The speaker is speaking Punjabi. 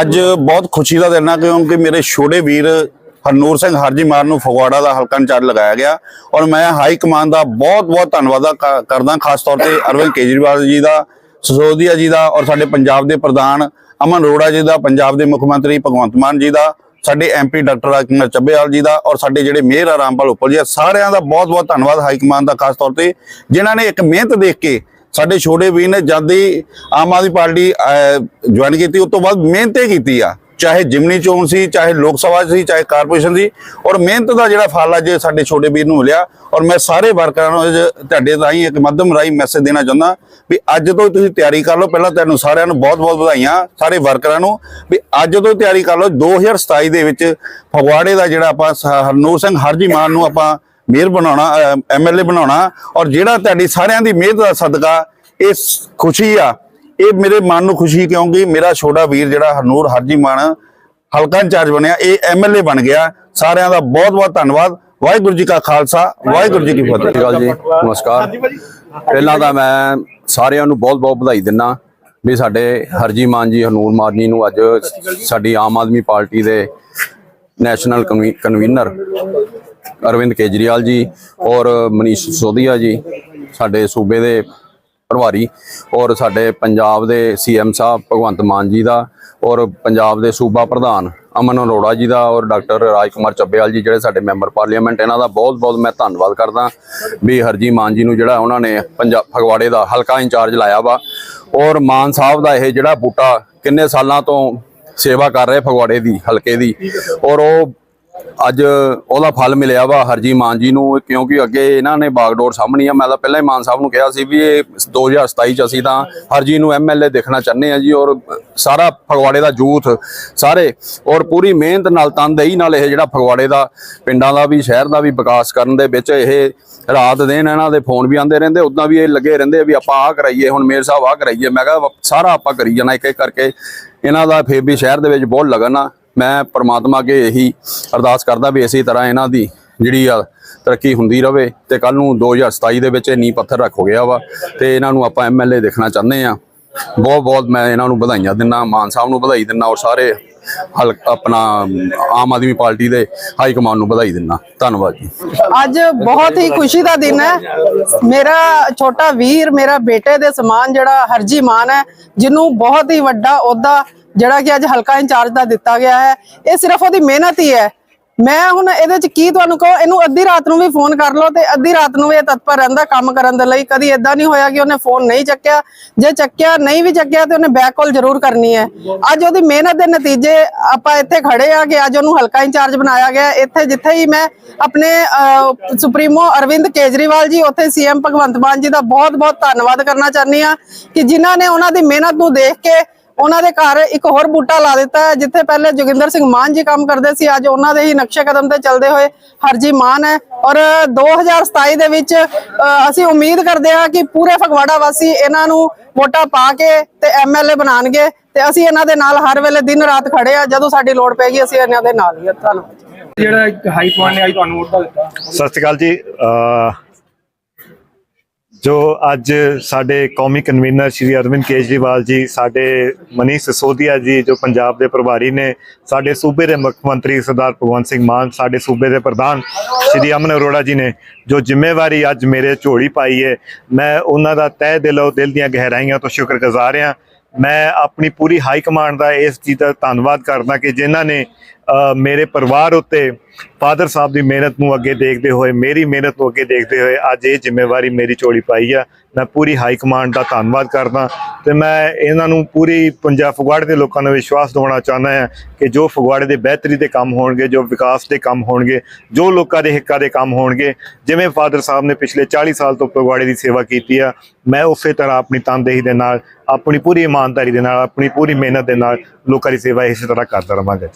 ਅੱਜ ਬਹੁਤ ਖੁਸ਼ੀ ਦਾ ਦਿਨ ਆ ਕਿਉਂਕਿ ਮੇਰੇ ਛੋਟੇ ਵੀਰ ਹਰਨੂਰ ਸਿੰਘ ਹਰਜੀ ਮਾਨ ਨੂੰ ਫਗਵਾੜਾ ਦਾ ਹਲਕਾ ਇੰਚਾਰਜ ਲਗਾਇਆ ਗਿਆ। ਔਰ ਮੈਂ ਹਾਈ ਕਮਾਨ ਦਾ ਬਹੁਤ ਬਹੁਤ ਧੰਨਵਾਦ ਕਰਦਾ ਖਾਸ ਤੌਰ ਤੇ ਅਰਵਿੰਦ ਕੇਜਰੀਵਾਲ ਜੀ ਦਾ ਸਸੋਦੀਆ ਜੀ ਦਾ ਔਰ ਸਾਡੇ ਪੰਜਾਬ ਦੇ ਪ੍ਰਧਾਨ ਅਮਨ ਅਰੋੜਾ ਜੀ ਦਾ ਪੰਜਾਬ ਦੇ ਮੁੱਖ ਮੰਤਰੀ ਭਗਵੰਤ ਮਾਨ ਜੀ ਦਾ ਸਾਡੇ ਐਮਪੀ ਡਾਕਟਰ ਰਾਜਕੁਮਾਰ ਚੱਬੇਵਾਲ ਜੀ ਦਾ ਔਰ ਸਾਡੇ ਜਿਹੜੇ ਮੇਅਰ ਆ ਰਾਮਪਾਲ ਉੱਪਰ ਜੀ ਸਾਰਿਆਂ ਦਾ ਬਹੁਤ ਬਹੁਤ ਧੰਨਵਾਦ ਹਾਈ ਕਮਾਨ ਦਾ ਖਾਸ ਤੌਰ ਤੇ ਜਿਨ੍ਹਾਂ ਨੇ ਇੱਕ ਮਿਹਨਤ ਦੇਖ ਕੇ ਸਾਡੇ ਛੋਟੇ ਵੀਰ ਨੇ ਜਦ ਦੀ ਆਮ ਆਦਮੀ ਪਾਰਟੀ ਜੁਆਇਨ ਕੀਤੀ, ਉਸ ਤੋਂ ਬਾਅਦ ਮਿਹਨਤ ਕੀਤੀ ਆ। ਚਾਹੇ ਜਿਮਨੀ ਚੋਣ ਸੀ, ਚਾਹੇ ਲੋਕ ਸਭਾ ਸੀ, ਚਾਹੇ ਕਾਰਪੋਰੇਸ਼ਨ ਸੀ। ਔਰ ਮਿਹਨਤ ਦਾ ਜਿਹੜਾ ਫਲ ਅੱਜ ਸਾਡੇ ਛੋਟੇ ਵੀਰ ਨੂੰ ਮਿਲਿਆ। ਔਰ ਮੈਂ ਸਾਰੇ ਵਰਕਰਾਂ ਨੂੰ ਅੱਜ ਤੁਹਾਡੇ ਰਾਹੀਂ ਇੱਕ ਮਾਧਿਅਮ ਰਾਹੀਂ ਮੈਸੇਜ ਦੇਣਾ ਚਾਹੁੰਦਾ ਵੀ ਅੱਜ ਤੋਂ ਹੀ ਤੁਸੀਂ ਤਿਆਰੀ ਕਰ ਲਓ। ਪਹਿਲਾਂ ਤੁਹਾਨੂੰ ਸਾਰਿਆਂ ਨੂੰ ਬਹੁਤ-ਬਹੁਤ ਵਧਾਈਆਂ, ਸਾਰੇ ਵਰਕਰਾਂ ਨੂੰ, ਵੀ ਅੱਜ ਤੋਂ ਹੀ ਤਿਆਰੀ ਕਰ ਲਓ। 2027 ਦੇ ਵਿੱਚ ਫਗਵਾੜੇ ਦਾ ਜਿਹੜਾ ਆਪਾਂ ਸ- ਹਰਨੂਰ ਸਿੰਘ ਹਰਜੀ ਮਾਨ ਨੂੰ ਆਪਾਂ ਮੇਅਰ ਬਣਾਉਣਾ ਐਮਐਲਏ ਬਣਾਉਣਾ ਔਰ ਜਿਹੜਾ ਤੁਹਾਡੀ ਸਾਰਿਆਂ ਦੀ ਮਿਹਨਤ ਦਾ ਸਦਕਾ ਇਹ ਖੁਸ਼ੀ ਆ। ਇਹ ਮੇਰੇ ਮਨ ਨੂੰ ਖੁਸ਼ੀ ਕਿਉਂਕਿ ਮੇਰਾ ਛੋਟਾ ਵੀਰ ਜਿਹੜਾ ਹਰਨੂਰ ਹਰਜੀ ਮਾਨ ਹਲਕਾ ਇੰਚਾਰਜ ਬਣਿਆ ਇਹ ਐਮਐਲਏ ਬਣ ਗਿਆ। ਸਾਰਿਆਂ ਦਾ ਬਹੁਤ ਬਹੁਤ ਧੰਨਵਾਦ। ਵਾਹਿਗੁਰੂ ਜੀ ਕਾ ਖਾਲਸਾ ਵਾਹਿਗੁਰੂ ਜੀ ਕੀ ਫਤਿਹ। ਜੀ। ਨਮਸਕਾਰ। ਪਹਿਲਾਂ ਤਾਂ ਮੈਂ ਸਾਰਿਆਂ ਨੂੰ ਬਹੁਤ-ਬਹੁਤ ਵਧਾਈ ਦਿੰਨਾ ਵੀ ਸਾਡੇ ਹਰਜੀ ਮਾਨ ਜੀ ਹਨੂਰ ਮਾਨ ਜੀ ਨੂੰ ਅੱਜ ਸਾਡੀ ਆਮ ਆਦਮੀ ਪਾਰਟੀ ਦੇ national convener- convener Arvind Kejriwal ji ਔਰ ਮਨੀਸ਼ ਸਿਸੋਦੀਆ ਜੀ, ਸਾਡੇ ਸੂਬੇ ਦੇ ਪ੍ਰਭਾਰੀ ਔਰ ਸਾਡੇ ਪੰਜਾਬ ਦੇ ਸੀਐਮ ਸਾਹਿਬ ਭਗਵੰਤ ਮਾਨ ਜੀ ਦਾ ਔਰ ਪੰਜਾਬ ਦੇ ਸੂਬਾ ਪ੍ਰਧਾਨ ਅਮਨ ਅਰੋੜਾ ਜੀ ਦਾ ਔਰ ਡਾਕਟਰ ਰਾਜਕੁਮਾਰ ਚੱਬੇਵਾਲ ਜੀ ਜਿਹੜੇ ਸਾਡੇ ਮੈਂਬਰ ਪਾਰਲੀਮੈਂਟ, ਇਹਨਾਂ ਦਾ ਬਹੁਤ-ਬਹੁਤ ਮੈਂ ਧੰਨਵਾਦ ਕਰਦਾ ਵੀ ਹਰਜੀ ਮਾਨ ਜੀ ਨੂੰ ਜਿਹੜਾ ਉਹਨਾਂ ਨੇ ਪੰਜਾਬ, ਫਗਵਾੜੇ ਦਾ ਹਲਕਾ ਇੰਚਾਰਜ ਲਾਇਆ ਵਾ ਔਰ ਮਾਨ ਸਾਹਿਬ ਦਾ ਇਹ ਜਿਹੜਾ ਬੂਟਾ ਕਿੰਨੇ ਸਾਲਾਂ ਤੋਂ ਸੇਵਾ ਕਰ ਰਹੇ ਫਗਵਾੜੇ ਦੀ, ਹਲਕੇ ਦੀ ਔਰ ਉਹ ਅੱਜ ਉਹਦਾ ਫਲ ਮਿਲਿਆ ਵਾ ਹਰਜੀ ਮਾਨ ਜੀ ਨੂੰ, ਕਿਉਂਕਿ ਅੱਗੇ ਇਹਨਾਂ ਨੇ ਬਾਗਡੋਰ ਸਾਹਮਣੀ ਆ। ਮੈਂ ਤਾਂ ਪਹਿਲਾਂ ਹੀ ਮਾਨ ਸਾਹਿਬ ਨੂੰ ਕਿਹਾ ਸੀ ਵੀ ਇਹ 2027 ਚ ਅਸੀਂ ਤਾਂ ਹਰਜੀ ਨੂੰ ਐਮਐਲਏ ਦੇਖਣਾ ਚਾਹੁੰਦੇ ਆ ਜੀ ਔਰ ਸਾਰਾ ਫਗਵਾੜੇ ਦਾ ਯੂਥ ਸਾਰੇ ਔਰ ਪੂਰੀ ਮਿਹਨਤ ਨਾਲ, ਤਨਦੇਹੀ ਨਾਲ ਇਹ ਜਿਹੜਾ ਫਗਵਾੜੇ ਦਾ, ਪਿੰਡਾਂ ਦਾ ਵੀ, ਸ਼ਹਿਰ ਦਾ ਵੀ ਵਿਕਾਸ ਕਰਨ ਦੇ ਵਿੱਚ ਇਹ ਰਾਤ ਦਿਨ ਇਹਨਾਂ ਦੇ ਫੋਨ ਵੀ ਆਉਂਦੇ ਰਹਿੰਦੇ, ਉਦਾਂ ਵੀ ਇਹ ਲੱਗੇ ਰਹਿੰਦੇ ਵੀ ਆਪਾਂ ਆਹ ਕਰਾਈਏ, ਹੁਣ ਮੇਰ ਸਾਹਿਬ ਆਹ ਕਰਾਈਏ। ਮੈਂ ਕਿਹਾ ਸਾਰਾ ਆਪਾਂ ਕਰੀ ਜਾਣਾ ਇੱਕ ਇੱਕ ਕਰਕੇ। ਇਹਨਾਂ ਦਾ ਫੇਰ ਵੀ ਸ਼ਹਿਰ ਦੇ ਵਿੱਚ ਬਹੁਤ ਲਗਨ ਆ। ਮੈਂ ਪ੍ਰਮਾਤਮਾ ਅੱਗੇ ਇਹੀ ਅਰਦਾਸ ਕਰਦਾ ਵੀ ਇਸੇ ਤਰ੍ਹਾਂ ਇਹਨਾਂ ਦੀ ਜਿਹੜੀ ਆ ਤਰੱਕੀ ਹੁੰਦੀ ਰਵੇ ਤੇ ਕੱਲ ਨੂੰ 2027 ਦੇ ਵਿੱਚ ਇਹ ਨੀਂਹ ਪੱਥਰ ਰੱਖ ਹੋ ਗਿਆ ਵਾ ਤੇ ਇਹਨਾਂ ਨੂੰ ਆਪਾਂ ਐਮਐਲਏ ਦੇਖਣਾ ਚਾਹੁੰਦੇ ਆ ਬਹੁਤ ਬਹੁਤ ਮੈਂ ਇਹਨਾਂ ਨੂੰ ਵਧਾਈਆਂ ਦਿੰਦਾ, ਮਾਨ ਸਾਹਿਬ ਨੂੰ ਵਧਾਈ ਦਿੰਦਾ ਔਰ ਸਾਰੇ ਹਲ ਆਪਣਾ ਆਮ ਆਦਮੀ ਪਾਰਟੀ ਦੇ ਹਾਈ ਕਮਾਂਡ ਨੂੰ ਵਧਾਈ ਦਿੰਦਾ। ਧੰਨਵਾਦ ਜੀ। ਅੱਜ ਬਹੁਤ ਹੀ ਖੁਸ਼ੀ ਦਾ ਦਿਨ ਹੈ। ਮੇਰਾ ਛੋਟਾ ਵੀਰ, ਮੇਰਾ ਬੇਟੇ ਦੇ ਸਮਾਨ ਜਿਹੜਾ ਹਰਜੀ ਮਾਨ ਹੈ, ਜਿਹਨੂੰ ਬਹੁਤ ਹੀ ਵੱਡਾ ਅਹੁਦਾ ਜਿਹੜਾ ਕਿ ਅੱਜ ਹਲਕਾ ਇੰਚਾਰਜ ਦਾ ਦਿੱਤਾ ਗਿਆ ਹੈ ਇਹ ਸਿਰਫ ਉਹਦੀ ਮਿਹਨਤ ਹੀ ਹੈ। ਮੈਂ ਹੁਣ ਇਹਦੇ ਚ ਕੀ ਤੁਹਾਨੂੰ ਕਹੋ ਇਹਨੂੰ ਅੱਧੀ ਰਾਤ ਨੂੰ ਵੀ ਫੋਨ ਕਰ ਲਓ ਤੇ ਅੱਧੀ ਰਾਤ ਨੂੰ ਇਹ ਤਤਪਰ ਰਹਿੰਦਾ ਕੰਮ ਕਰਨ ਦੇ ਲਈ। ਕਦੀ ਇਦਾਂ ਨਹੀਂ ਹੋਇਆ ਕਿ ਉਹਨੇ ਫੋਨ ਨਹੀਂ ਚੱਕਿਆ। ਜੇ ਚੱਕਿਆ ਨਹੀਂ ਵੀ ਚੱਕਿਆ ਤੇ ਉਹਨੇ ਬੈਕ ਕਾਲ ਜ਼ਰੂਰ ਕਰਨੀ ਹੈ। ਅੱਜ ਉਹਦੀ ਮਿਹਨਤ ਦੇ ਨਤੀਜੇ ਆਪਾਂ ਇੱਥੇ ਖੜੇ ਆ ਕਿ ਅੱਜ ਉਹਨੂੰ ਹਲਕਾ ਇੰਚਾਰਜ ਬਣਾਇਆ ਗਿਆ ਇੱਥੇ ਜਿੱਥੇ ਹੀ ਮੈਂ ਆਪਣੇ ਅਹ, ਸੁਪਰੀਮੋ ਅਰਵਿੰਦ ਕੇਜਰੀਵਾਲ ਜੀ ਉੱਥੇ ਸੀਐਮ ਭਗਵੰਤ ਮਾਨ ਜੀ ਦਾ ਬਹੁਤ-ਬਹੁਤ ਧੰਨਵਾਦ ਕਰਨਾ ਚਾਹੁੰਦੀ ਆ ਕਿ ਜਿਨ੍ਹਾਂ ਨੇ ਉਹਨਾਂ ਦੀ ਮਿਹਨਤ ਨੂੰ ਦੇਖ ਕੇ ਉਹਨਾਂ ਦੇ ਘਰ ਇੱਕ ਹੋਰ ਬੂਟਾ ਲਾ ਦਿੱਤਾ ਹੈ ਜਿੱਥੇ ਪਹਿਲੇ ਜੋਗਿੰਦਰ ਸਿੰਘ ਮਾਨ ਜੀ ਕੰਮ ਕਰਦੇ ਸੀ ਅੱਜ ਉਹਨਾਂ ਦੇ ਹੀ ਨਕਸ਼ੇ ਕਦਮ ਤੇ ਚੱਲਦੇ ਹੋਏ ਹਰਜੀ ਮਾਨ ਹੈ। ਔਰ 2027 ਦੇ ਵਿੱਚ ਅਸੀਂ ਉਮੀਦ ਕਰਦੇ ਹਾਂ ਕਿ ਪੂਰੇ ਫਗਵਾੜਾ ਵਾਸੀ ਇਹਨਾਂ ਨੂੰ ਵੋਟਾਂ ਪਾ ਕੇ ਤੇ ਐਮਐਲਏ ਬਣਾਣਗੇ ਤੇ ਅਸੀਂ ਇਹਨਾਂ ਦੇ ਨਾਲ ਹਰ ਵੇਲੇ ਦਿਨ ਰਾਤ ਖੜੇ ਆ ਜਦੋਂ ਸਾਡੀ ਲੋੜ ਪੈਗੀ ਅਸੀਂ ਇਹਨਾਂ ਦੇ ਨਾਲ ਹੀ ਆ ਧੰਨਵਾਦ। ਜਿਹੜਾ ਇੱਕ ਹਾਈ ਕਮਾਂਡ ਨੇ ਅੱਜ ਤੁਹਾਨੂੰ ਅਹੁਦਾ ਦਿੱਤਾ। ਸਤਿ ਸ਼੍ਰੀ ਅਕਾਲ ਜੀ ਜੋ ਅੱਜ ਸਾਡੇ ਕੌਮੀ ਕਨਵੀਨਰ ਸ਼੍ਰੀ ਅਰਵਿੰਦ ਕੇਜਰੀਵਾਲ ਜੀ, ਸਾਡੇ ਮਨੀਸ਼ ਸਿਸੋਦੀਆ ਜੀ, ਜੋ ਪੰਜਾਬ ਦੇ ਪ੍ਰਭਾਰੀ ਨੇ, ਸਾਡੇ ਸੂਬੇ ਦੇ ਮੁੱਖ ਮੰਤਰੀ ਸਰਦਾਰ ਭਗਵੰਤ ਸਿੰਘ ਮਾਨ, ਸਾਡੇ ਸੂਬੇ ਦੇ ਪ੍ਰਧਾਨ ਸ਼੍ਰੀ ਅਮਨ ਅਰੋੜਾ ਜੀ ਨੇ, ਜੋ ਜ਼ਿੰਮੇਵਾਰੀ ਅੱਜ ਮੇਰੇ ਝੋਲੀ ਪਾਈ ਹੈ ਮੈਂ ਉਹਨਾਂ ਦਾ ਤਹਿ ਦਿਲੋਂ ਦਿਲ ਦੀਆਂ ਗਹਿਰਾਈਆਂ ਤੋਂ ਸ਼ੁਕਰਗੁਜ਼ਾਰ ਹਾਂ। ਮੈਂ ਆਪਣੀ ਪੂਰੀ ਹਾਈ ਕਮਾਂਡ ਦਾ ਇਸ ਚੀਜ਼ ਦਾ ਧੰਨਵਾਦ ਕਰਦਾ ਕਿ ਜਿਨ੍ਹਾਂ ਨੇ ਮੇਰੇ ਪਰਿਵਾਰ ਉੱਤੇ ਫਾਦਰ ਸਾਹਿਬ ਦੀ ਮਿਹਨਤ ਨੂੰ ਅੱਗੇ ਦੇਖਦੇ ਹੋਏ, ਮੇਰੀ ਮਿਹਨਤ ਨੂੰ ਅੱਗੇ ਦੇਖਦੇ ਹੋਏ ਅੱਜ ਇਹ ਜ਼ਿੰਮੇਵਾਰੀ ਮੇਰੀ ਝੋਲੀ ਪਾਈ ਆ। ਮੈਂ ਪੂਰੀ ਹਾਈ ਕਮਾਂਡ ਦਾ ਧੰਨਵਾਦ ਕਰਦਾ। ਤੇ ਮੈਂ ਇਹਨਾਂ ਨੂੰ ਪੂਰੀ ਪੰਜਾਬ ਫਗਵਾੜੇ ਦੇ ਲੋਕਾਂ ਨੂੰ ਵਿਸ਼ਵਾਸ ਦਿਵਾਉਣਾ ਚਾਹੁੰਦਾ ਹਾਂ ਕਿ ਜੋ ਫਗਵਾੜੇ ਦੇ ਬਿਹਤਰੀ ਦੇ ਕੰਮ ਹੋਣਗੇ, ਜੋ ਵਿਕਾਸ ਦੇ ਕੰਮ ਹੋਣਗੇ, ਜੋ ਲੋਕਾਂ ਦੇ ਹਿੱਕਾਂ ਦੇ ਕੰਮ ਹੋਣਗੇ, ਜਿਵੇਂ ਫਾਦਰ ਸਾਹਿਬ ਨੇ ਪਿਛਲੇ 40 ਸਾਲ ਤੋਂ ਫਗਵਾੜੇ ਦੀ ਸੇਵਾ ਕੀਤੀ ਆ, ਮੈਂ ਉਸੇ ਤਰ੍ਹਾਂ ਆਪਣੀ ਤਨਦੇਹੀ ਦੇ ਨਾਲ, ਆਪਣੀ ਪੂਰੀ ਇਮਾਨਦਾਰੀ ਦੇ ਨਾਲ, ਆਪਣੀ ਪੂਰੀ ਮਿਹਨਤ ਦੇ ਨਾਲ ਲੋਕਾਂ ਦੀ ਸੇਵਾ ਇਸੇ ਤਰ੍ਹਾਂ ਕਰਦਾ ਰਵਾਂਗਾ